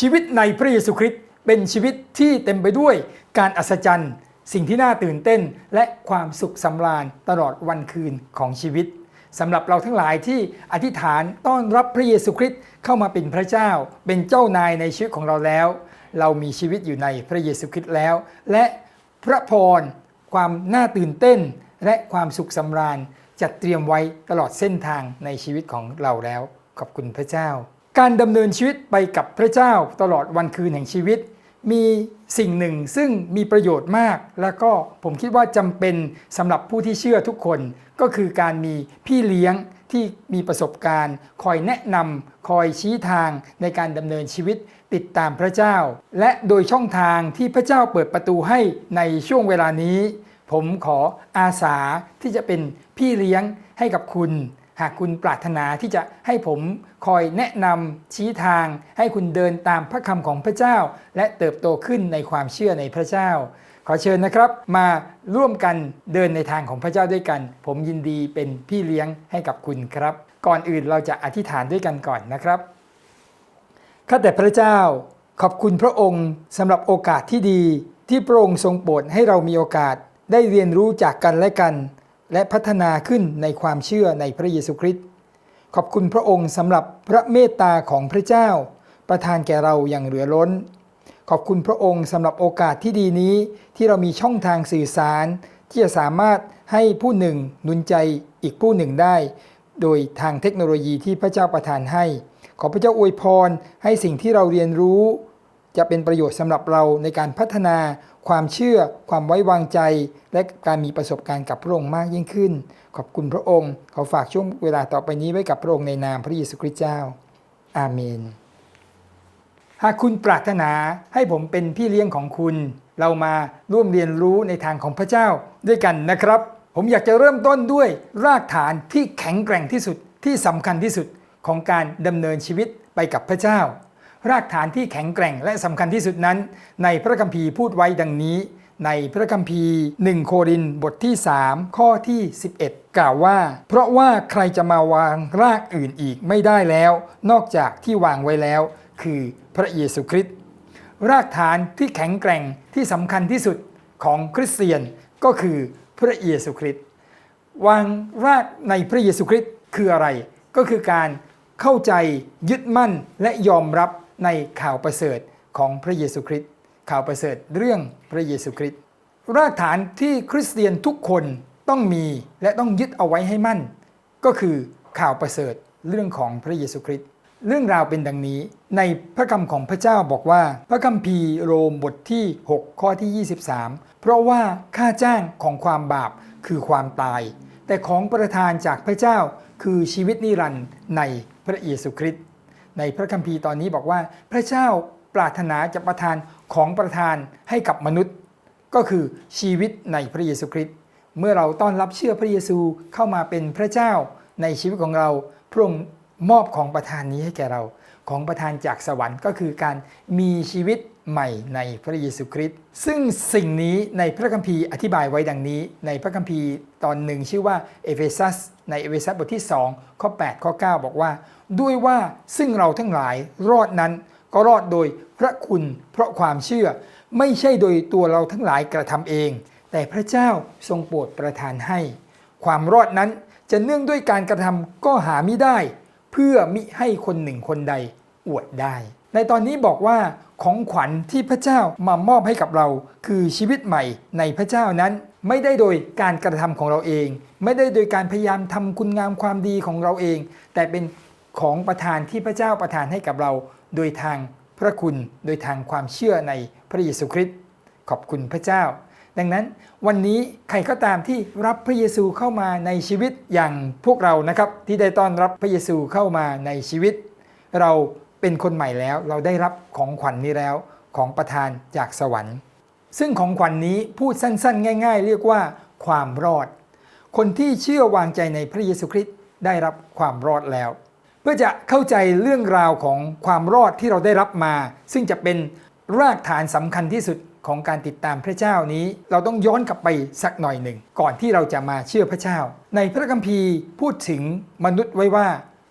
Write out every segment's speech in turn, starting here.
ชีวิตในพระเยซูคริสต์เป็นชีวิตที่เต็มไปด้วยการอัศจรรย์ สิ่งที่น่าตื่นเต้น และความสุขสำราญตลอดวันคืนของชีวิตสำหรับเราทั้งหลายที่อธิษฐานต้อนรับพระเยซูคริสต์เข้ามาเป็นพระเจ้า เป็นเจ้านายในชีวิตของเราแล้ว เรามีชีวิตอยู่ในพระเยซูคริสต์แล้ว และพระพรความน่าตื่นเต้น และความสุขสำราญจัดเตรียมไว้ตลอดเส้นทางในชีวิตของเราแล้ว ขอบคุณพระเจ้า การดำเนินชีวิตไปกับพระเจ้าตลอดวันคืนแห่งชีวิต มีสิ่งหนึ่งซึ่งมีประโยชน์มาก แล้วก็ผมคิดว่าจำเป็นสำหรับผู้ที่เชื่อทุกคน ก็คือการมีพี่เลี้ยงที่มีประสบการณ์ คอยแนะนำคอยชี้ทางในการดำเนินชีวิตติดตามพระเจ้า และโดยช่องทางที่พระเจ้าเปิดประตูให้ในช่วงเวลานี้ ผมขออาสาที่จะเป็นพี่เลี้ยงให้กับคุณ หากคุณปรารถนาที่จะให้ผมคอยแนะนำชี้ทาง ให้คุณเดินตามพระคำของพระเจ้า และเติบโตขึ้นในความเชื่อในพระเจ้า ขอเชิญนะครับ มาร่วมกันเดินในทางของพระเจ้าด้วยกัน ผมยินดีเป็นพี่เลี้ยงให้กับคุณครับ ก่อนอื่นเราจะอธิษฐานด้วยกันก่อนนะครับข้าแต่พระเจ้า ขอบคุณพระองค์สำหรับโอกาสที่ดี ที่พระองค์ทรงโปรดให้เรามีโอกาสได้เรียนรู้จากกันและกัน และพัฒนาขึ้นในความเชื่อในพระเยซูคริสต์ขอบคุณพระองค์สำหรับพระเมตตาของพระเจ้า ประทานแก่เราอย่างเหลือล้น ขอบคุณพระองค์สำหรับโอกาสที่ดีนี้ ที่เรามีช่องทางสื่อสาร ที่จะสามารถให้ผู้หนึ่งนุนใจอีกผู้หนึ่งได้ โดยทางเทคโนโลยีที่พระเจ้าประทานให้ ขอพระเจ้าอวยพรให้สิ่งที่เราเรียนรู้ จะเป็นประโยชน์สำหรับเราในการพัฒนา ความเชื่อ ความไว้วางใจ และการมีประสบการณ์กับพระองค์มากยิ่งขึ้น ขอบคุณพระองค์ ขอฝากช่วงเวลาต่อไปนี้ไว้กับพระองค์ในนามพระเยซูคริสต์เจ้า อาเมน หากคุณปรารถนาให้ผมเป็นพี่เลี้ยงของคุณ เรามาร่วมเรียนรู้ในทางของพระเจ้าด้วยกันนะครับ ผมอยากจะเริ่มต้นด้วยรากฐานที่แข็งแกร่งที่สุดที่สำคัญที่สุดของการดำเนินชีวิตไปกับพระเจ้า รากฐานที่แข็งแกร่งและสำคัญที่สุดนั้น ในพระคัมภีร์พูดไว้ดังนี้ ในพระคัมภีร์ 1 โครินบทที่ 3 ข้อที่ 11 กล่าวว่า เพราะว่าใครจะมาวางรากอื่นอีกไม่ได้แล้ว นอกจากที่วางไว้แล้ว คือพระเยซูคริสต์รากฐานที่แข็งแกร่งที่สำคัญที่สุดของคริสเตียนก็คือพระเยซูคริสต์วางรากในพระเยซูคริสต์คืออะไร ก็คือการเข้าใจยึดมั่นและยอมรับ ในข่าวประเสริฐของพระเยซูคริสต์ข่าวประเสริฐเรื่องพระเยซูคริสต์รากฐานที่คริสเตียนทุกคนต้องมีและต้องยึดเอาไว้ให้มั่น ก็คือข่าวประเสริฐเรื่องของพระเยซูคริสต์เรื่องราวเป็นดังนี้ ในพระคำของพระเจ้าบอกว่า พระคัมภีร์โรมบทที่ 6 ข้อที่ 23 เพราะว่าค่าจ้างของความบาปคือความตาย แต่ของประทานจากพระเจ้าคือชีวิตนิรันดร์ในพระเยซูคริสต์ ในพระคัมภีร์ตอนนี้บอกว่า พระเจ้าปรารถนาจะประทานของประทานให้กับมนุษย์ ก็คือชีวิตในพระเยซูคริสต์เมื่อเราต้อนรับเชื่อพระเยซูเข้ามาเป็นพระเจ้าในชีวิตของเราพระองค์มอบของประทานนี้ให้แก่เรา ของประทานจากสวรรค์ก็คือการมีชีวิตใหม่ในพระเยซูคริสต์ซึ่งสิ่งนี้ในพระคัมภีร์อธิบายไว้ดังนี้ ในพระคัมภีร์ตอนหนึ่งชื่อว่าเอเฟซัสในเอเฟซัสบทที่2ข้อ8ข้อ9บอกว่า ด้วยว่าซึ่งเราทั้งหลายรอดนั้นก็รอดโดยพระคุณเพราะความเชื่อ ไม่ใช่โดยตัวเราทั้งหลายกระทำเอง แต่พระเจ้าทรงโปรดประทานให้ ความรอดนั้นจะเนื่องด้วยการกระทำก็หาไม่ได้ เพื่อมิให้คนหนึ่งคนใดอวดได้ ในตอนนี้บอกว่าของขวัญที่พระเจ้ามามอบให้กับเรา คือชีวิตใหม่ในพระเจ้านั้นไม่ได้โดยการกระทำของเราเอง ไม่ได้โดยการพยายามทำคุณงามความดีของเราเอง แต่เป็น ของประทานที่พระเจ้าประทานให้กับเรา โดยทางพระคุณโดยทางความเชื่อในพระเยซูคริสต์ขอบคุณพระเจ้า ดังนั้นวันนี้ใครก็ตามที่รับพระเยซูเข้ามาในชีวิตอย่างพวกเรานะครับ ที่ได้ต้อนรับพระเยซูเข้ามาในชีวิต เราเป็นคนใหม่แล้วเราได้รับของขวัญนนี้แล้วของประทานจากสวรรค์ ซึ่งของขวัญนนี้พูดสั้น ๆ ง่าย ๆ เรียกว่าความรอด คนที่เชื่อวางใจในพระเยซูคริสต์ได้รับความรอดแล้ว พื่อจะเข้าใจเรื่องราวของความรอดที่เราได้รับมา ซึ่งจะเป็นรากฐานสำคัญที่สุดของการติดตามพระเจ้านี้ เราต้องย้อนกลับไปสักหน่อยหนึ่ง ก่อนที่เราจะมาเชื่อพระเจ้า ในพระคัมภีร์พูดถึงมนุษย์ไว้ว่า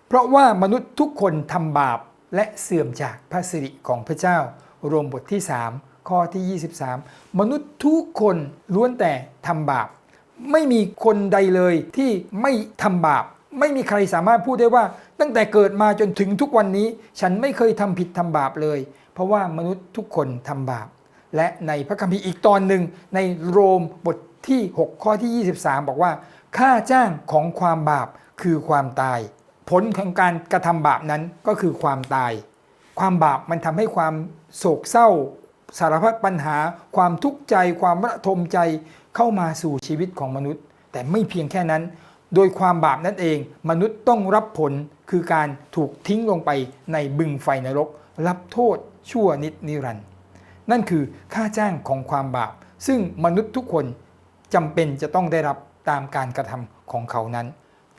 เพราะว่ามนุษย์ทุกคนทำบาปและเสื่อมจากพระสิริของพระเจ้า รวมบทที่ 3 ข้อที่ 23 มนุษย์ทุกคนล้วนแต่ทำบาป ไม่มีคนใดเลยที่ไม่ทำบาป ไม่มีใครสามารถพูดได้ว่า ตั้งแต่เกิดมาจนถึงทุกวันนี้ ฉันไม่เคยทำผิดทำบาปเลย เพราะว่ามนุษย์ทุกคนทำบาป และในพระคัมภีร์อีกตอนหนึ่งในโรมบทที่ 6 ข้อที่ 23 บอกว่า ค่าจ้างของความบาปคือความตาย ผลของการกระทำบาปนั้นก็คือความตาย ความบาปมันทำให้ความโศกเศร้า สารพัดปัญหา ความทุกข์ใจ ความระทมใจเข้ามาสู่ชีวิตของมนุษย์ แต่ไม่เพียงแค่นั้น โดยความบาปนั่นเอง มนุษย์ต้องรับผลคือการถูกทิ้งลงไปในบึงไฟนรก รับโทษชั่วนิดนิรันดร์นั่นคือค่าจ้างของความบาป ซึ่งมนุษย์ทุกคนจำเป็นจะต้องได้รับตามการกระทำของเขานั้น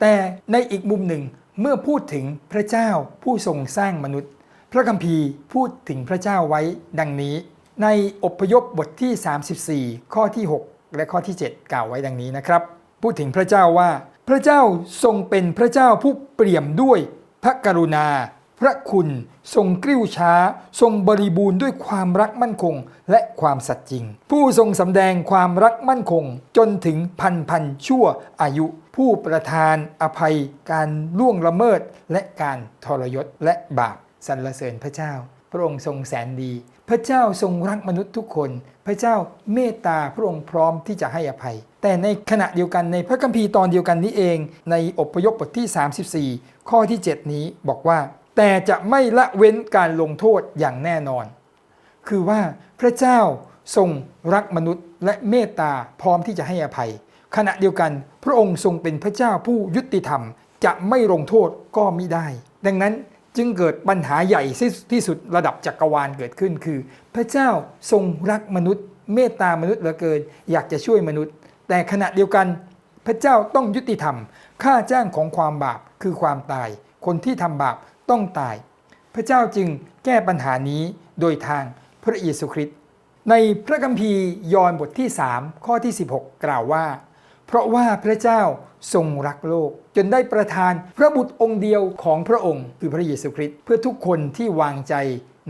แต่ในอีกมุมหนึ่งเมื่อพูดถึงพระเจ้าผู้ทรงสร้างมนุษย์ พระคัมภีร์พูดถึงพระเจ้าไว้ดังนี้ ในอพยพบทที่ 34 ข้อที่ 6 และข้อที่ 7 กล่าวไว้ดังนี้นะครับ พูดถึงพระเจ้าว่า พระเจ้าทรงเป็นพระเจ้าผู้เปี่ยมด้วยพระกรุณา พระคุณทรงกริ้วช้า ทรงบริบูรณ์ด้วยความรักมั่นคงและความสัตย์จริง ผู้ทรงสำแดงความรักมั่นคงจนถึงพันพันชั่วอายุ ผู้ประทานอภัยการล่วงละเมิดและการทรยศและบาปสรรเสริญพระเจ้า พระองค์ทรงแสนดี พระเจ้าทรงรักมนุษย์ทุกคน พระเจ้าเมตตาพระองค์พร้อมที่จะให้อภัย แต่ในขณะเดียวกันในพระคัมภีร์ตอนเดียวกันนี้เอง ในอพยพบทที่ 34 ข้อที่ 7 นี้บอกว่า แต่จะไม่ละเว้นการลงโทษอย่างแน่นอน คือว่าพระเจ้าทรงรักมนุษย์และเมตตาพร้อมที่จะให้อภัย ขณะเดียวกันพระองค์ทรงเป็นพระเจ้าผู้ยุติธรรม จะไม่ลงโทษก็มิได้ ดังนั้นจึงเกิดปัญหาใหญ่ที่สุดระดับจักรวาลเกิดขึ้นคือ พระเจ้าทรงรักมนุษย์ เมตตามนุษย์เหลือเกิน อยากจะช่วยมนุษย์ แต่ขณะเดียวกันพระเจ้าต้องยุติธรรม ค่าจ้างของความบาปคือความตาย คนที่ทำบาปต้องตาย พระเจ้าจึงแก้ปัญหานี้โดยทางพระเยซูคริสต์ในพระคัมภีร์ยอห์นบทที่ 3 ข้อที่ 16 กล่าวว่า เพราะว่าพระเจ้าทรงรักโลก จนได้ประทานพระบุตรองค์เดียวของพระองค์ คือพระเยซูคริสต์เพื่อทุกคนที่วางใจ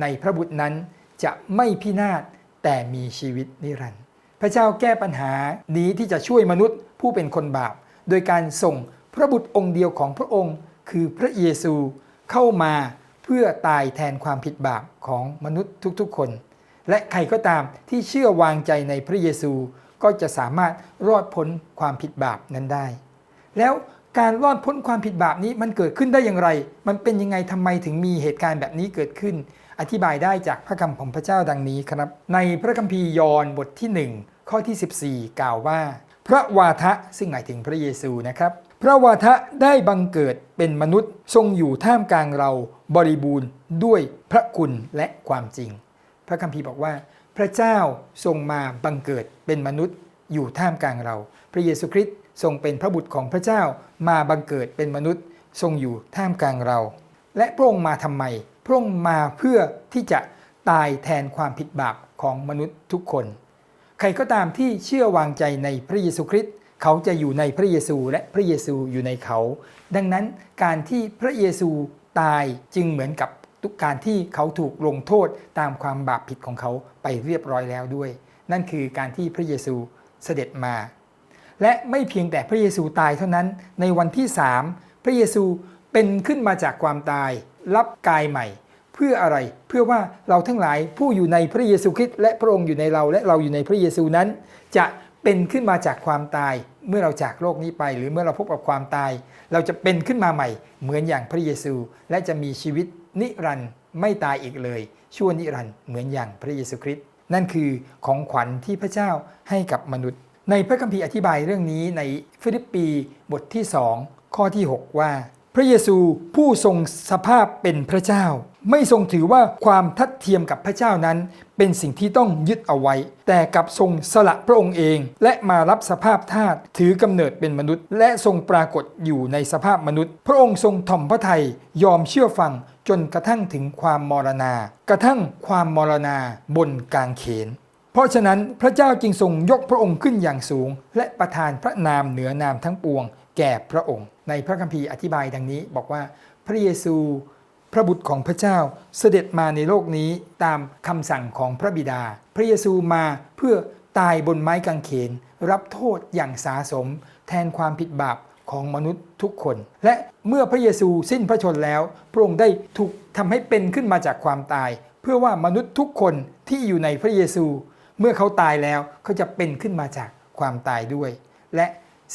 ในพระบุตรนั้นจะไม่พินาศแต่มีชีวิตนิรันดร์ พระเจ้าแก้ปัญหานี้ที่จะช่วยมนุษย์ผู้เป็นคนบาป โดยการส่งพระบุตรองค์เดียวของพระองค์ คือพระเยซูเข้ามาเพื่อตายแทนความผิดบาปของมนุษย์ทุกๆคน และใครก็ตามที่เชื่อวางใจในพระเยซูก็จะสามารถรอดพ้นความผิดบาปนั้นได้ แล้วการรอดพ้นความผิดบาปนี้มันเกิดขึ้นได้อย่างไร มันเป็นยังไงทำไมถึงมีเหตุการณ์แบบนี้เกิดขึ้น อธิบายได้จากพระคำของพระเจ้าดังนี้ครับ ในพระคัมภีร์ยอห์นบทที่ 1 ข้อที่ 14 กล่าวว่า พระวาทะซึ่งหมายถึงพระเยซูนะครับ พระวาทะได้บังเกิดเป็นมนุษย์ทรงอยู่ท่ามกลางเราบริบูรณ์ด้วยพระคุณและความจริง พระคัมภีร์บอกว่า พระเจ้าทรงมาบังเกิดเป็นมนุษย์อยู่ท่ามกลางเรา พระเยซูคริสต์ทรงเป็นพระบุตรของพระเจ้ามาบังเกิดเป็นมนุษย์ทรงอยู่ท่ามกลางเรา และพระองค์มาทำไม พระองค์มาเพื่อที่จะตายแทนความผิดบาปของมนุษย์ทุกคน ใครก็ตามที่เชื่อวางใจในพระเยซูคริสต์เขาจะอยู่ในพระเยซูและพระเยซูอยู่ในเขา ดังนั้นการที่พระเยซูตายจึงเหมือนกับทุกการที่เขาถูกลงโทษตามความบาปผิดของเขาไปเรียบร้อยแล้วด้วย นั่นคือการที่พระเยซูเสด็จมา และไม่เพียงแต่พระเยซูตายเท่านั้นในวันที่สามพระเยซูเป็นขึ้นมาจากความตาย รับกายใหม่ เพื่ออะไรเพื่อว่าเราทั้งหลายผู้อยู่ในพระเยซูคริสต์และพระองค์อยู่ในเราและเราอยู่ในพระเยซูนั้น จะเป็นขึ้นมาจากความตายเมื่อเราจากโลกนี้ไป หรือเมื่อเราพบกับความตาย เราจะเป็นขึ้นมาใหม่ เหมือนอย่างพระเยซู และจะมีชีวิตนิรันดร์ไม่ตายอีกเลย ชั่วนิรันดร์เหมือนอย่างพระเยซูคริสต์นั่นคือของขวัญที่พระเจ้าให้กับมนุษย์ ในพระคัมภีร์อธิบายเรื่องนี้ในฟิลิปปีบทที่ 2 ข้อที่ 6 ว่า ระเยซูผู้ทรงสภาพเป็นพระเจ้า ไม่ทรงถือว่าความทัดเทียมกับพระเจ้านั้น เป็นสิ่งที่ต้องยึดเอาไว้ แต่กลับทรงสละพระองค์เอง และมารับสภาพทาสถือกำเนิดเป็นมนุษย์ และทรงปรากฏอยู่ในสภาพมนุษย์ พระองค์ทรงถ่อมพระทัยยอมเชื่อฟังจนกระทั่งถึงความมรณา กระทั่งความมรณาบนกางเขนเพราะฉะนั้นพระเจ้าจึงทรงยกพระองค์ขึ้นอย่างสูง และประทานพระนามเหนือนามทั้งปวง แก่พระองค์ ในพระคัมภีร์อธิบายดังนี้ บอกว่าพระเยซูพระบุตรของพระเจ้าเสด็จมาในโลกนี้ตามคำสั่งของพระบิดา พระเยซูมาเพื่อตายบนไม้กางเขน รับโทษอย่างสาสม แทนความผิดบาปของมนุษย์ทุกคน และเมื่อพระเยซูสิ้นพระชนแล้ว พระองค์ได้ถูกทำให้เป็นขึ้นมาจากความตาย เพื่อว่ามนุษย์ทุกคนที่อยู่ในพระเยซู เมื่อเขาตายแล้วเขาจะเป็นขึ้นมาจากความตายด้วย และ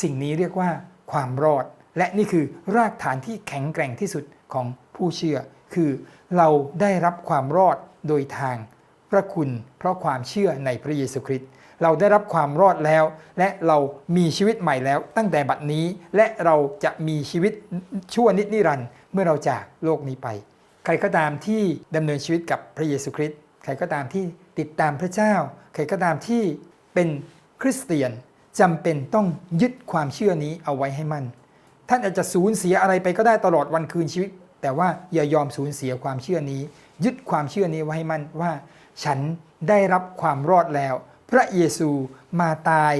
สิ่งนี้เรียกว่า ความรอด และนี่คือรากฐานที่แข็งแกร่งที่สุดของผู้เชื่อ คือเราได้รับความรอดโดยทางพระคุณ เพราะความเชื่อในพระเยซูคริสต์เราได้รับความรอดแล้ว และเรามีชีวิตใหม่แล้ว ตั้งแต่บัดนี้และเราจะมีชีวิตชั่วนิจนิรันดร์เมื่อเราจากโลกนี้ไป ใครก็ตามที่ดำเนินชีวิตกับพระเยซูคริสต์ใครก็ตามที่ติดตามพระเจ้า ใครก็ตามที่เป็นคริสเตียน จำเป็นต้องยึดความเชื่อนี้เอาไว้ให้มั่น ท่านอาจจะสูญเสียอะไรไปก็ได้ตลอดวันคืนชีวิต แต่ว่าอย่ายอมสูญเสียความเชื่อนี้ ยึดความเชื่อนี้ไว้ให้มั่นว่า ฉันได้รับความรอดแล้ว พระเยซูมาตาย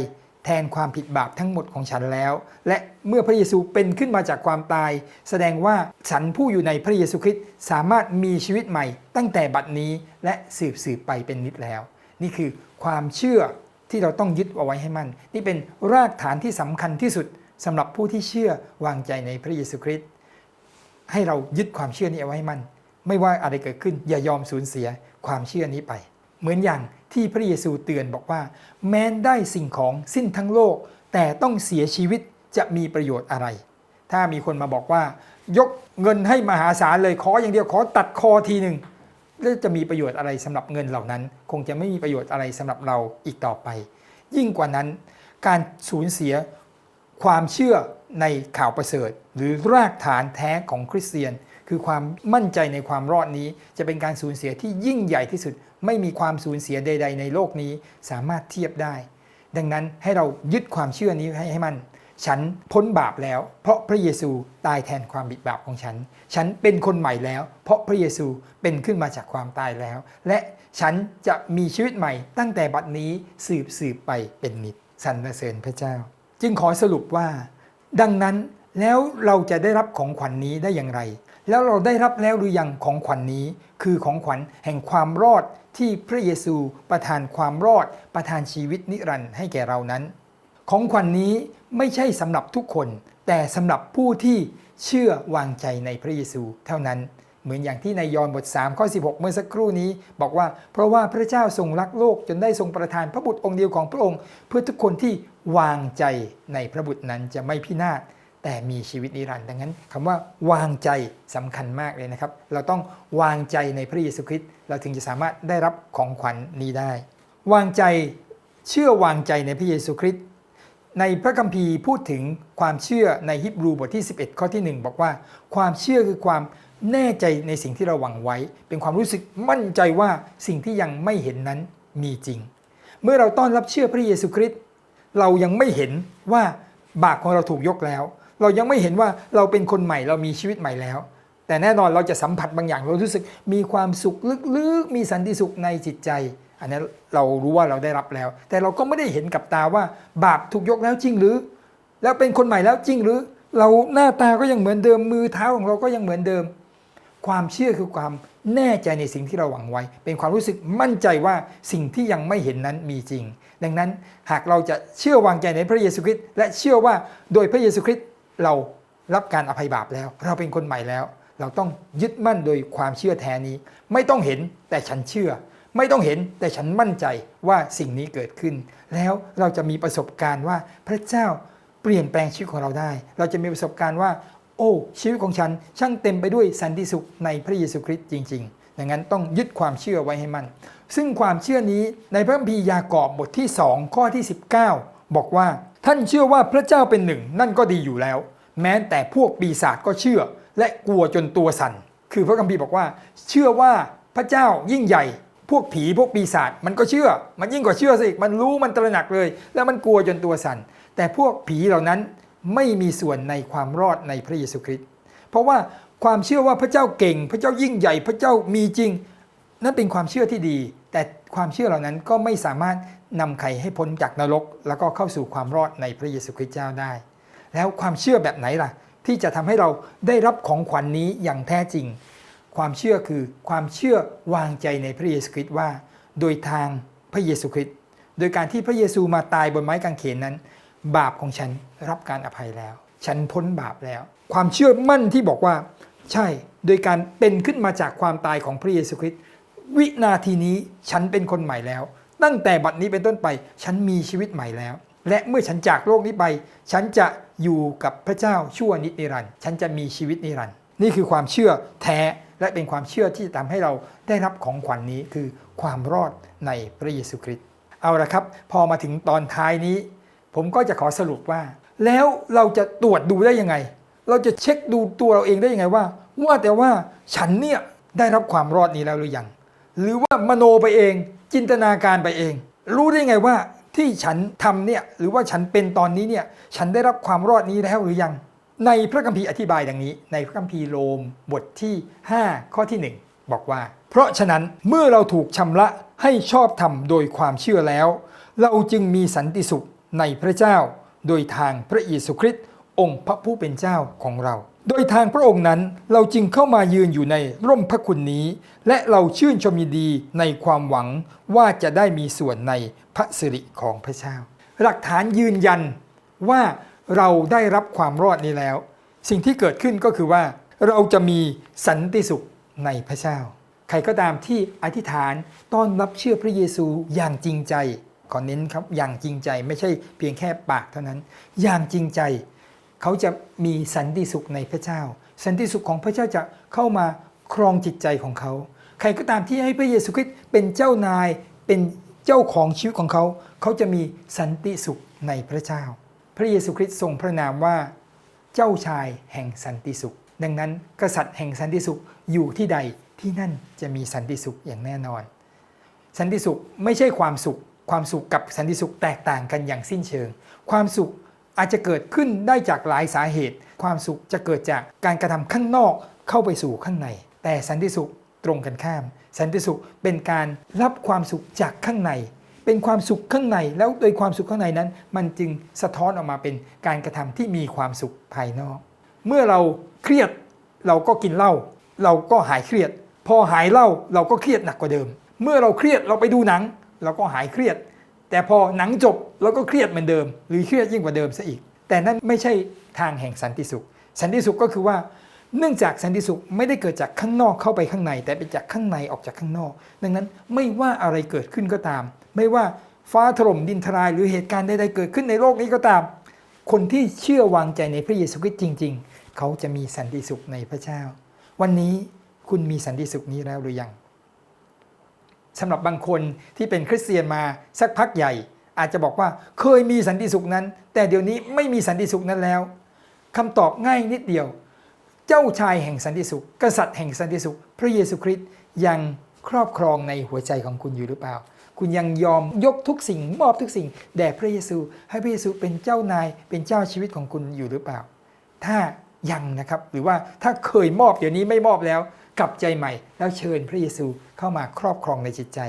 แทนความผิดบาปทั้งหมดของฉันแล้ว และเมื่อพระเยซูเป็นขึ้นมาจากความตาย แสดงว่าฉันผู้อยู่ในพระเยซูคริสต์สามารถมีชีวิตใหม่ ตั้งแต่บัดนี้และสืบสืบไปเป็นนิดแล้ว นี่คือความเชื่อ ที่เราต้องยึดเอาไว้ให้มั่น นี่เป็นรากฐานที่สำคัญที่สุดสำหรับผู้ที่เชื่อวางใจในพระเยซูคริสต์ให้เรายึดความเชื่อนี้เอาไว้ให้มั่น ไม่ว่าอะไรเกิดขึ้นอย่ายอมสูญเสียความเชื่อนี้ไป เหมือนอย่างที่พระเยซูเตือนบอกว่า แม้นได้สิ่งของสิ้นทั้งโลก แต่ต้องเสียชีวิตจะมีประโยชน์อะไร ถ้ามีคนมาบอกว่า ยกเงินให้มหาศาลเลยขออย่างเดียวขอตัดคอทีหนึ่ง แล้วจะมีประโยชน์อะไรสำหรับเงินเหล่านั้น คงจะไม่มีประโยชน์อะไรสำหรับเราอีกต่อไป ยิ่งกว่านั้น การสูญเสียความเชื่อในข่าวประเสริฐ หรือรากฐานแท้ของคริสเตียน คือความมั่นใจในความรอดนี้ จะเป็นการสูญเสียที่ยิ่งใหญ่ที่สุด ไม่มีความสูญเสียใด ๆ ในโลกนี้สามารถเทียบได้ ดังนั้นให้เรายึดความเชื่อนี้ให้ให้มัน ฉันพ้นบาปแล้ว เพราะพระเยซูตายแทนความบิดบาปของฉัน ฉันเป็นคนใหม่แล้ว เพราะพระเยซูเป็นขึ้นมาจากความตายแล้ว และฉันจะมีชีวิตใหม่ตั้งแต่บัดนี้สืบสืบไปเป็นนิจสรรเสริญพระเจ้า จึงขอสรุปว่า ดังนั้นแล้วเราจะได้รับของขวัญนนี้ได้อย่างไร แล้วเราได้รับแล้วหรือยังของขวัญนนี้ คือของขวัญแห่งความรอดที่พระเยซูประทานความรอดประทานชีวิตนิรันดร์ให้แก่เรานั้น ของขวัญนนี้ไม่ใช่สำหรับทุกคน แต่สำหรับผู้ที่เชื่อวางใจในพระเยซูเท่านั้น เหมือนอย่างที่ในยอห์นบท3ข้อ16 เมื่อสักครู่นี้ บอกว่าเพราะว่าพระเจ้าทรงรักโลกจนได้ทรงประทานพระบุตรองค์เดียวของพระองค์ เพื่อทุกคนที่วางใจในพระบุตรนั้นจะไม่พินาศแต่มีชีวิตนิรันดร์ดังนั้นคำว่าวางใจสำคัญมากเลยนะครับ เราต้องวางใจในพระเยซูคริสต์เราถึงจะสามารถได้รับของขวัญนนี้ได้ วางใจเชื่อวางใจในพระเยซูคริสต์ ในพระคัมภีร์พูดถึงความเชื่อในฮิบรูบทที่ 11 ข้อที่ 1 บอกว่า ความเชื่อคือความแน่ใจในสิ่งที่เราหวังไว้ เป็นความรู้สึกมั่นใจว่าสิ่งที่ยังไม่เห็นนั้นมีจริง เมื่อเราต้อนรับเชื่อพระเยซูคริสต์เรายังไม่เห็นว่าบาปของเราถูกยกแล้ว เรายังไม่เห็นว่าเราเป็นคนใหม่เรามีชีวิตใหม่แล้ว แต่แน่นอนเราจะสัมผัสบางอย่างเรารู้สึกมีความสุขลึกๆมีสันติสุขในจิตใจ อันนี้เรารู้ว่าเราได้รับแล้ว แต่เราก็ไม่ได้เห็นกับตาว่าบาปถูกยกแล้วจริงหรือ แล้วเป็นคนใหม่แล้วจริงหรือ เราหน้าตาก็ยังเหมือนเดิมมือเท้าของเราก็ยังเหมือนเดิม ความเชื่อคือความแน่ใจในสิ่งที่เราหวังไว้ เป็นความรู้สึกมั่นใจว่าสิ่งที่ยังไม่เห็นนั้นมีจริง ดังนั้นหากเราจะเชื่อวางใจในพระเยซูคริสต์และเชื่อว่าโดยพระเยซูคริสต์เรารับการอภัยบาปแล้ว เราเป็นคนใหม่แล้ว เราต้องยึดมั่นโดยความเชื่อแท้นี้ ไม่ต้องเห็นแต่ฉันเชื่อ ไม่ต้องเห็นแต่ฉันมั่นใจว่าสิ่งนี้เกิดขึ้น แล้วเราจะมีประสบการณ์ว่าพระเจ้าเปลี่ยนแปลงชีวิตของเราได้ เราจะมีประสบการณ์ว่า โอ้ชีวิตของฉันช่างเต็มไปด้วยสันติสุขในพระเยซูคริสต์จริง ๆ ดังนั้นต้องยึดความเชื่อไว้ให้มั่นซึ่งความเชื่อนี้ในพระคัมภีร์ยากอบบทที่ 2 ข้อที่ 19 บอกว่าท่านเชื่อว่าพระเจ้าเป็นหนึ่ง นั่นก็ดีอยู่แล้ว แม้แต่พวกปีศาจก็เชื่อ และกลัวจนตัวสั่นคือพระคัมภีร์บอกว่า เชื่อว่าพระเจ้ายิ่งใหญ่ พวกผีพวกปีศาจมันก็เชื่อ มันยิ่งกว่าเชื่อสิมันรู้มันตระหนักเลย แล้วมันกลัวจนตัวสั่นแต่พวกผีเหล่านั้นไม่มีส่วนในความรอดในพระเยซูคริสต์เพราะว่าความเชื่อว่าพระเจ้าเก่ง พระเจ้ายิ่งใหญ่พระเจ้ามีจริง นั่นเป็นความเชื่อที่ดี แต่ความเชื่อเหล่านั้นก็ไม่สามารถนำใครให้พ้นจากนรก แล้วก็เข้าสู่ความรอดในพระเยซูคริสต์เจ้าได้ แล้วความเชื่อแบบไหนล่ะ ที่จะทำให้เราได้รับของขวัญนนี้อย่างแท้จริง ความเชื่อคือความเชื่อวางใจในพระเยซูคริสต์ว่า โดยทางพระเยซูคริสต์โดยการที่พระเยซูมาตายบนไม้กางเขนนั้น บาปของฉันรับการอภัยแล้ว ฉันพ้นบาปแล้ว ความเชื่อมั่นที่บอกว่า ใช่โดยการเป็นขึ้นมาจากความตายของพระเยซูคริสต์วินาทีนี้ฉันเป็นคนใหม่แล้ว ตั้งแต่บัดนี้เป็นต้นไป ฉันมีชีวิตใหม่แล้ว และเมื่อฉันจากโลกนี้ไป ฉันจะอยู่กับพระเจ้าชั่วนิจนิรันดร์ฉันจะมีชีวิตนิรันดร์นี่คือความเชื่อแท้ และเป็นความเชื่อที่ทำให้เราได้รับของขวัญนนี้คือความรอดในพระเยซูคริสต์เอาละครับ พอมาถึงตอนท้ายนี้ ผมก็จะขอสรุปว่า แล้วเราจะตรวจดูได้ยังไง เราจะเช็คดูตัวเราเองได้ยังไงว่า ว่าแต่ว่าฉันเนี่ยได้รับความรอดนี้แล้วหรือยังหรือว่ามโนไปเอง จินตนาการไปเอง รู้ได้ไงว่าที่ฉันทำเนี่ยหรือว่าฉันเป็นตอนนี้เนี่ยฉันได้รับความรอดนี้แล้วหรือยัง ในพระคัมภีร์อธิบายดังนี้ ในพระคัมภีร์โรมบทที่ 5 ข้อที่ 1 บอกว่า เพราะฉะนั้นเมื่อเราถูกชำระให้ชอบธรรมโดยความเชื่อแล้ว เราจึงมีสันติสุขในพระเจ้า โดยทางพระเยซูคริสต์องค์พระผู้เป็นเจ้าของเรา โดยทางพระองค์นั้นเราจึงเข้ามายืนอยู่ในร่มพระคุณนี้ และเราชื่นชมยินดีในความหวังว่าจะได้มีส่วนในพระสิริของพระเจ้า หลักฐานยืนยันว่า เราได้รับความรอดนี้แล้ว สิ่งที่เกิดขึ้นก็คือว่าเราจะมีสันติสุขในพระเจ้า ใครก็ตามที่อธิษฐานต้อนรับเชื่อพระเยซูอย่างจริงใจขอเน้นครับอย่างจริงใจไม่ใช่เพียงแค่ปากเท่านั้น อย่างจริงใจ เขาจะมีสันติสุขในพระเจ้า สันติสุขของพระเจ้าจะเข้ามาครองจิตใจของเขา ใครก็ตามที่ให้พระเยซูคริสต์เป็นเจ้านายเป็นเจ้าของชีวิตของเขา เขาจะมีสันติสุขในพระเจ้า พระเยซูคริสต์ทรงพระนามว่า เจ้าชายแห่งสันติสุข ดังนั้นกษัตริย์แห่งสันติสุขอยู่ที่ใดที่นั่นจะมีสันติสุขอย่างแน่นอน สันติสุขไม่ใช่ความสุข ความสุขกับสันติสุขแตกต่างกันอย่างสิ้นเชิง ความสุขอาจจะเกิดขึ้นได้จากหลายสาเหตุ ความสุขจะเกิดจากการกระทำข้างนอกเข้าไปสู่ข้างใน แต่สันติสุขตรงกันข้าม สันติสุขเป็นการรับความสุขจากข้างใน เป็นความสุขข้างใน แล้วโดยความสุขข้างในนั้น มันจึงสะท้อนออกมาเป็นการกระทำที่มีความสุขภายนอก เมื่อเราเครียดเราก็กินเหล้าเราก็หายเครียด พอหายเหล้าเราก็เครียดหนักกว่าเดิม เมื่อเราเครียดเราไปดูหนัง เราก็หายเครียด แต่พอหนังจบเราก็เครียดเหมือนเดิม หรือเครียดยิ่งกว่าเดิมซะอีก แต่นั่นไม่ใช่ทางแห่งสันติสุข สันติสุขก็คือว่าเนื่องจากสันติสุขไม่ได้เกิดจากข้างนอกเข้าไปข้างใน แต่เป็นจากข้างในออกจากข้างนอก ดังนั้นไม่ว่าอะไรเกิดขึ้นก็ตาม ไม่ว่าฟ้าถล่มดินทรายหรือเหตุการณ์ใดๆเกิดขึ้นในโลกนี้ก็ตาม คนที่เชื่อวางใจในพระเยซูคริสต์จริง ๆ เขาจะมีสันติสุขในพระเจ้า วันนี้คุณมีสันติสุขนี้แล้วหรือยังสำหรับบางคนที่เป็นคริสเตียนมาสักพักใหญ่ อาจจะบอกว่าเคยมีสันติสุขนั้น แต่เดี๋ยวนี้ไม่มีสันติสุขนั้นแล้วคำตอบง่ายนิดเดียว เจ้าชายแห่งสันติสุข กษัตริย์แห่งสันติสุข พระเยซูคริสต์ยังครอบครองในหัวใจของคุณอยู่หรือเปล่า คุณยังยอมยกทุกสิ่ง มอบทุกสิ่ง แด่พระเยซู ให้พระเยซูเป็นเจ้านายเป็นเจ้าชีวิตของคุณอยู่หรือเปล่า ถ้ายังนะครับหรือว่าถ้าเคยมอบเดี๋ยวนี้ไม่มอบแล้ว กลับใจใหม่ แล้วเชิญพระเยซูเข้ามาครอบครองในจิตใจ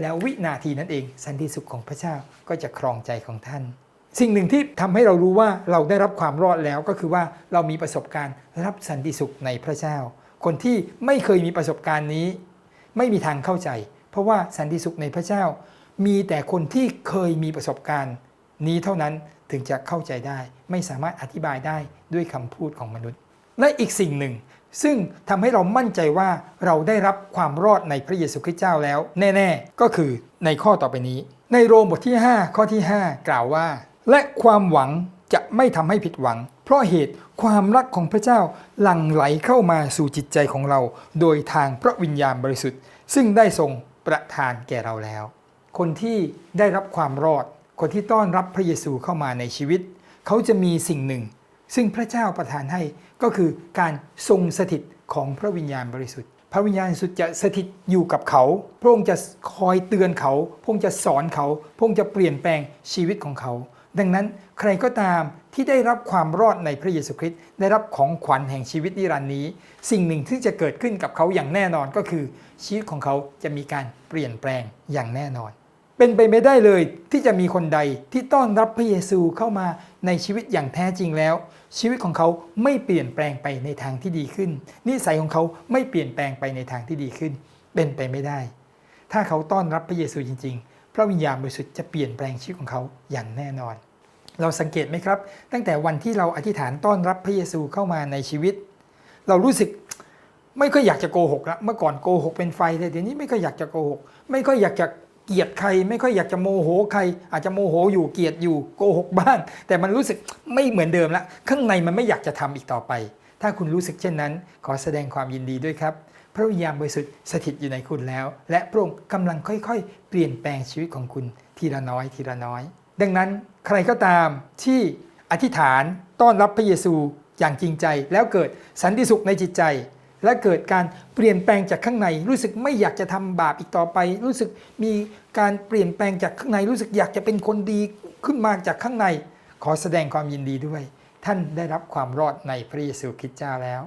แล้ววินาทีนั้นเองสันติสุขของพระเจ้าก็จะครองใจของท่าน สิ่งหนึ่งที่ทำให้เรารู้ว่าเราได้รับความรอดแล้วก็คือว่าเรามีประสบการณ์รับสันติสุขในพระเจ้า คนที่ไม่เคยมีประสบการณ์นี้ ไม่มีทางเข้าใจ เพราะว่าสันติสุขในพระเจ้า มีแต่คนที่เคยมีประสบการณ์ นี้เท่านั้นถึงจะเข้าใจได้ ไม่สามารถอธิบายได้ด้วยคำพูดของมนุษย์ และอีกสิ่งหนึ่ง ซึ่งทำให้เรามั่นใจว่าเราได้รับความรอดในพระเยซูคริสต์เจ้าแล้ว แน่ ๆ ก็คือในข้อต่อไปนี้ ในโรมบทที่ 5 ข้อที่ 5 กล่าวว่า และความหวังจะไม่ทำให้ผิดหวัง เพราะเหตุความรักของพระเจ้าหลั่งไหลเข้ามาสู่จิตใจของเรา โดยทางพระวิญญาณบริสุทธิ์ ซึ่งได้ทรง ประทานแก่เราแล้ว คนที่ได้รับความรอด คนที่ต้อนรับพระเยซูเข้ามาในชีวิต เขาจะมีสิ่งหนึ่ง ซึ่งพระเจ้าประทานให้ก็คือการทรงสถิตของพระวิญญาณบริสุทธิ์ พระวิญญาณสุทธิจะสถิตอยู่กับเขา พระองค์จะคอยเตือนเขา พระองค์จะสอนเขา พระองค์จะเปลี่ยนแปลงชีวิตของเขา ดังนั้นใครก็ตามที่ได้รับความรอดในพระเยซูคริสต์ได้รับของขวัญแห่งชีวิตนิรันดร์นี้ สิ่งหนึ่งที่จะเกิดขึ้นกับเขาอย่างแน่นอนก็คือ ชีวิตของเขาจะมีการเปลี่ยนแปลงอย่างแน่นอน เป็นไปไม่ได้เลยที่จะมีคนใดที่ต้อนรับพระเยซูเข้ามาในชีวิตอย่างแท้จริงแล้ว ชีวิตของเขาไม่เปลี่ยนแปลงไปในทางที่ดีขึ้น นิสัยของเขาไม่เปลี่ยนแปลงไปในทางที่ดีขึ้น เป็นไปไม่ได้ ถ้าเขาต้อนรับพระเยซูจริง ๆ พระวิญญาณบริสุทธิ์จะเปลี่ยนแปลงชีวิตของเขาอย่างแน่นอน เราสังเกตไหมครับ ตั้งแต่วันที่เราอธิษฐานต้อนรับพระเยซูเข้ามาในชีวิต เรารู้สึกไม่ค่อยอยากจะโกหกละเมื่อก่อนโกหกเป็นไฟเลยเดี๋ยวนี้ไม่ค่อยอยากจะโกหก ไม่ค่อยอยากจะเกลียดใคร ไม่ค่อยอยากจะโมโหใคร อาจจะโมโหอยู่เกลียดอยู่โกหกบ้าง แต่มันรู้สึกไม่เหมือนเดิมละข้างในมันไม่อยากจะทำอีกต่อไป ถ้าคุณรู้สึกเช่นนั้น ขอแสดงความยินดีด้วยครับ พระวิญญาณบริสุทธิ์สถิตอยู่ในคุณแล้ว และพระองค์กำลังค่อยๆ เปลี่ยนแปลงชีวิตของคุณทีละน้อยทีละน้อย ดังนั้นใครก็ตามที่อธิษฐานต้อนรับพระเยซูอย่างจริงใจ แล้วเกิดสันติสุขในจิตใจ และเกิดการเปลี่ยนแปลงจากข้างใน รู้สึกไม่อยากจะทำบาปอีกต่อไป รู้สึกมีการเปลี่ยนแปลงจากข้างใน รู้สึกอยากจะเป็นคนดีขึ้นมาจากข้างใน ขอแสดงความยินดีด้วย ท่านได้รับความรอดในพระเยซูคริสต์เจ้าแล้ว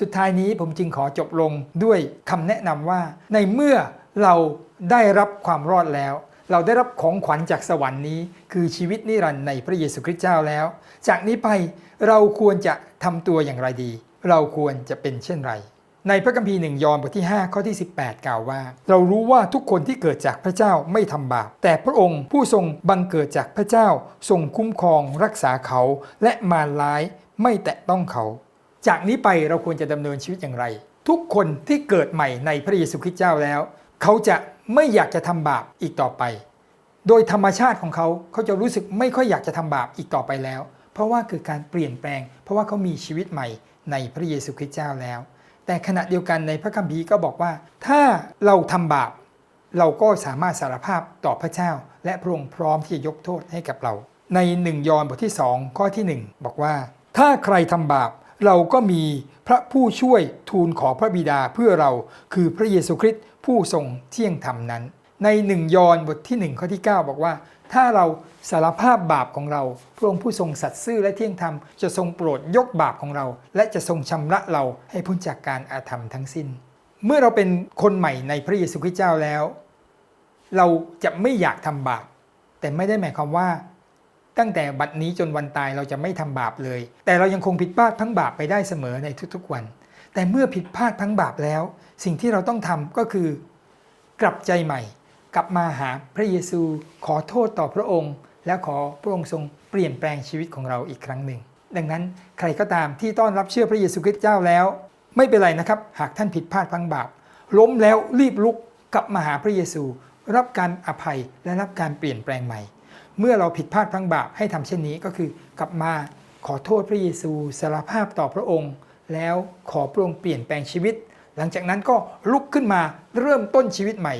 สุดท้ายนี้ผมจึงขอจบลงด้วยคำแนะนำว่า ในเมื่อเราได้รับความรอดแล้ว เราได้รับของขวัญจากสวรรค์นี้ คือชีวิตนิรันดร์ในพระเยซูคริสต์เจ้าแล้ว จากนี้ไปเราควรจะทำตัวอย่างไรดี เราควรจะเป็นเช่นไรในพระคัมภีร์หนึ่งยอห์นบทที่ 5 ข้อที่ 18 กล่าวว่า เรารู้ว่าทุกคนที่เกิดจากพระเจ้าไม่ทำบาป แต่พระองค์ผู้ทรงบังเกิดจากพระเจ้า ทรงคุ้มครองรักษาเขา และมารร้ายไม่แตะต้องเขา จากนี้ไปเราควรจะดำเนินชีวิตอย่างไร ทุกคนที่เกิดใหม่ในพระเยซูคริสต์เจ้าแล้ว เขาจะไม่อยากจะทำบาปอีกต่อไป โดยธรรมชาติของเขาเขาจะรู้สึกไม่ค่อยอยากจะทำบาปอีกต่อไปแล้ว เพราะว่าคือการเปลี่ยนแปลง เพราะว่าเขามีชีวิตใหม่ในพระเยซูคริสต์เจ้าแล้ว แต่ขณะเดียวกันในพระคัมภีร์ก็บอกว่า ถ้าเราทำบาป เราก็สามารถสารภาพต่อพระเจ้า และพระองค์พร้อมที่จะยกโทษให้กับเรา ในหนึ่งยอห์นบทที่2ข้อที่ 1 บอกว่า ถ้าใครทำบาป เราก็มีพระผู้ช่วยทูลขอพระบิดาเพื่อเราคือพระเยซูคริสต์ผู้ทรงเที่ยงธรรมนั้น ในหนึ่งยอห์นบทที่1ข้อที่ 9 บอกว่า ถ้าเราสารภาพบาปของเรา พระองค์ผู้ทรงสัตย์ซื่อและเที่ยงธรรมจะทรงโปรดยกบาปของเรา และจะทรงชำระเราให้พ้นจากการอาธรรมทั้งสิ้น เมื่อเราเป็นคนใหม่ในพระเยซูคริสต์เจ้าแล้ว เราจะไม่อยากทำบาปแต่ไม่ได้หมายความว่า ตั้งแต่บัดนี้จนวันตายเราจะไม่ทำบาปเลย แต่เรายังคงผิดพลาดทั้งบาปไปได้เสมอในทุกๆวัน แต่เมื่อผิดพลาดทั้งบาปแล้ว สิ่งที่เราต้องทำก็คือกลับใจใหม่ กลับมาหาพระเยซูขอโทษต่อพระองค์ และขอพระองค์ทรงเปลี่ยนแปลงชีวิตของเราอีกครั้งหนึ่ง ดังนั้นใครก็ตามที่ต้อนรับเชื่อพระเยซูคริสต์เจ้าแล้ว ไม่เป็นไรนะครับ หากท่านผิดพลาดพลังบาป ล้มแล้วรีบลุกกลับมาหาพระเยซู รับการอภัยและรับการเปลี่ยนแปลงใหม่ เมื่อเราผิดพลาดพลังบาปให้ทำเช่นนี้ก็คือกลับมาขอโทษพระเยซูสารภาพต่อพระองค์ แล้วขอพระองค์เปลี่ยนแปลงชีวิต หลังจากนั้นก็ลุกขึ้นมาเริ่มต้นชีวิตใหม่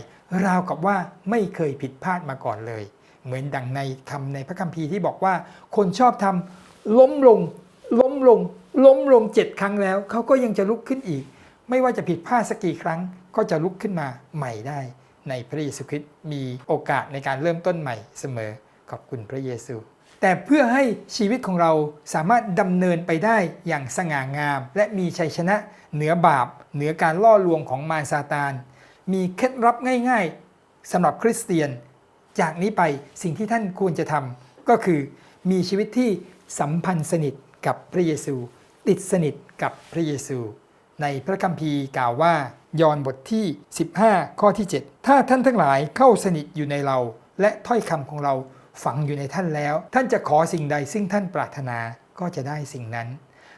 ราวกับว่าไม่เคยผิดพลาดมาก่อนเลย เหมือนดังในคำในพระคัมภีร์ที่บอกว่า คนชอบทำล้มลง ล้มลง ล้มลงเจ็ดครั้งแล้วเขาก็ยังจะลุกขึ้นอีก ไม่ว่าจะผิดพลาดสักกี่ครั้ง ก็จะลุกขึ้นมาใหม่ได้ ในพระเยซูคริสต์มีโอกาสในการเริ่มต้นใหม่เสมอ ขอบคุณพระเยซู แต่เพื่อให้ชีวิตของเราสามารถดำเนินไปได้อย่างสง่างาม และมีชัยชนะเหนือบาป เหนือการล่อลวงของมารซาตาน มีเคล็ดลับง่ายๆสำหรับคริสเตียน จากนี้ไปสิ่งที่ท่านควรจะทำก็คือมีชีวิตที่สัมพันธ์สนิทกับพระเยซู ติดสนิทกับพระเยซู ในพระคัมภีร์กล่าวว่า ยอห์นบทที่ 15 ข้อที่ 7 ถ้าท่านทั้งหลายเข้าสนิทอยู่ในเรา และถ้อยคำของเรา ฝังอยู่ในท่านแล้ว ท่านจะขอสิ่งใดซึ่งท่านปรารถนาก็จะได้สิ่งนั้น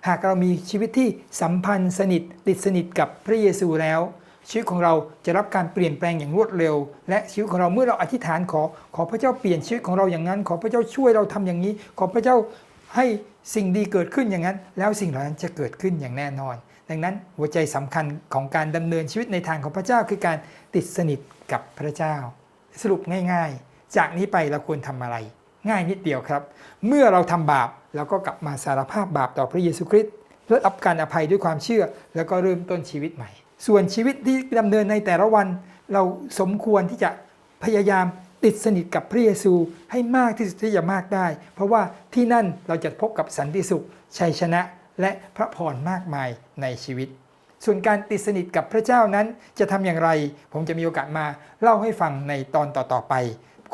หากเรามีชีวิตที่สัมพันธ์สนิทติดสนิทกับพระเยซูแล้ว ชีวิตของเราจะรับการเปลี่ยนแปลงอย่างรวดเร็ว และชีวิตของเราเมื่อเราอธิษฐานขอขอพระเจ้าเปลี่ยนชีวิตของเราอย่างนั้น ขอพระเจ้าช่วยเราทำอย่างนี้ ขอพระเจ้าให้สิ่งดีเกิดขึ้นอย่างนั้น แล้วสิ่งเหล่านั้นจะเกิดขึ้นอย่างแน่นอน ดังนั้นหัวใจสำคัญของการดำเนินชีวิตในทางของพระเจ้าคือการติดสนิทกับพระเจ้า สรุปง่าย ๆ จากนี้ไปเราควรทำอะไร ง่ายนิดเดียวครับ เมื่อเราทำบาปเราก็กลับมาสารภาพบาปต่อพระเยซูคริสต์และรับการอภัยด้วยความเชื่อ แล้วก็เริ่มต้นชีวิตใหม่ ส่วนชีวิตที่ดำเนินในแต่ละวัน เราสมควรที่จะพยายามติดสนิทกับพระเยซูให้มากที่สุดที่จะมากได้ เพราะว่าที่นั่นเราจะพบกับสันติสุข ชัยชนะ และพระพรมากมายในชีวิต ส่วนการติดสนิทกับพระเจ้านั้นจะทำอย่างไร ผมจะมีโอกาสมาเล่าให้ฟังในตอนต่อๆไป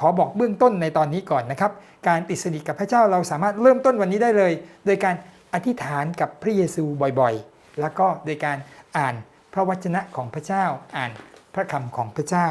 ขอบอกเบื้องต้นในตอนนี้ก่อนนะครับ การติดสนิทกับพระเจ้าเราสามารถเริ่มต้นวันนี้ได้เลย โดยการอธิษฐานกับพระเยซูบ่อยๆ แล้วก็โดยการอ่านพระวจนะของพระเจ้า อ่านพระคำของพระเจ้า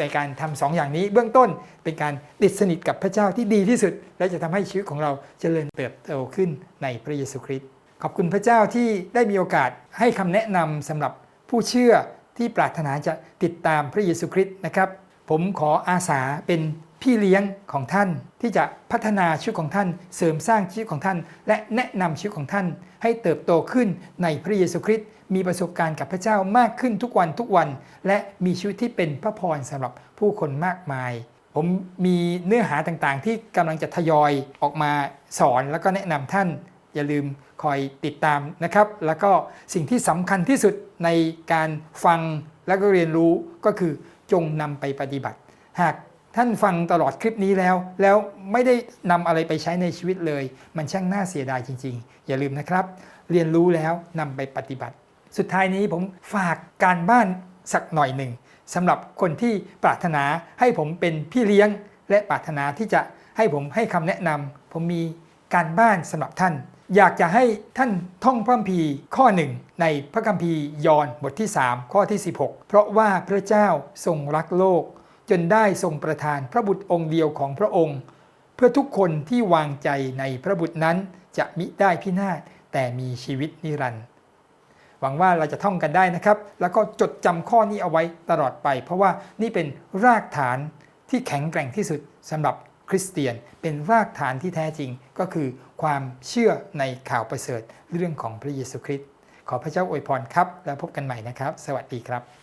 ในการทำสองอย่างนี้เบื้องต้นเป็นการติดสนิทกับพระเจ้าที่ดีที่สุด และจะทำให้ชีวิตของเราเจริญเติบโตขึ้นในพระเยซูคริสต์ขอบคุณพระเจ้าที่ได้มีโอกาสให้คำแนะนำสำหรับผู้เชื่อที่ปรารถนาจะติดตามพระเยซูคริสต์นะครับ ผมขออาสาเป็นพี่เลี้ยงของท่านที่จะพัฒนาชีวิตของท่าน เสริมสร้างชีวิตของท่าน และแนะนำชีวิตของท่าน ให้เติบโตขึ้นในพระเยซูคริสต์มีประสบการณ์กับพระเจ้ามากขึ้นทุกวันทุกวัน และมีชีวิตที่เป็นพระพรสำหรับผู้คนมากมาย ผมมีเนื้อหาต่างๆ ที่กำลังจะทยอยออกมาสอนแล้วก็แนะนำท่าน อย่าลืมคอยติดตามนะครับ แล้วก็สิ่งที่สำคัญที่สุดในการฟังและก็เรียนรู้ก็คือ จงนำไปปฏิบัติ หากท่านฟังตลอดคลิปนี้แล้ว แล้วไม่ได้นำอะไรไปใช้ในชีวิตเลย มันช่างน่าเสียดายจริง ๆ อย่าลืมนะครับ เรียนรู้แล้วนำไปปฏิบัติ สุดท้ายนี้ผมฝากการบ้านสักหน่อยหนึ่งสำหรับคนที่ปรารถนาให้ผมเป็นพี่เลี้ยง และปรารถนาที่จะให้ผมให้คำแนะนำผมมีการบ้านสำหรับท่าน อยากจะให้ท่านท่องพระคัมภีร์ข้อหนึ่งในพระคัมภีร์ยอห์นบทที่ 3 ข้อที่ 16 เพราะว่าพระเจ้าทรงรักโลก จนได้ทรงประทานพระบุตรองค์เดียวของพระองค์ เพื่อทุกคนที่วางใจในพระบุตรนั้นจะมิได้พินาศแต่มีชีวิตนิรันดร์หวังว่าเราจะท่องกันได้นะครับ แล้วก็จดจำข้อนี้เอาไว้ตลอดไป เพราะว่านี่เป็นรากฐานที่แข็งแกร่งที่สุดสำหรับ ริสเตียน เป็นรากฐานที่แท้จริงก็คือความเชื่อในข่าวประเสริฐเรื่องของพระเยซูคริสต์ขอพระเจ้าอวยพรครับ แล้วพบกันใหม่นะครับ สวัสดีครับ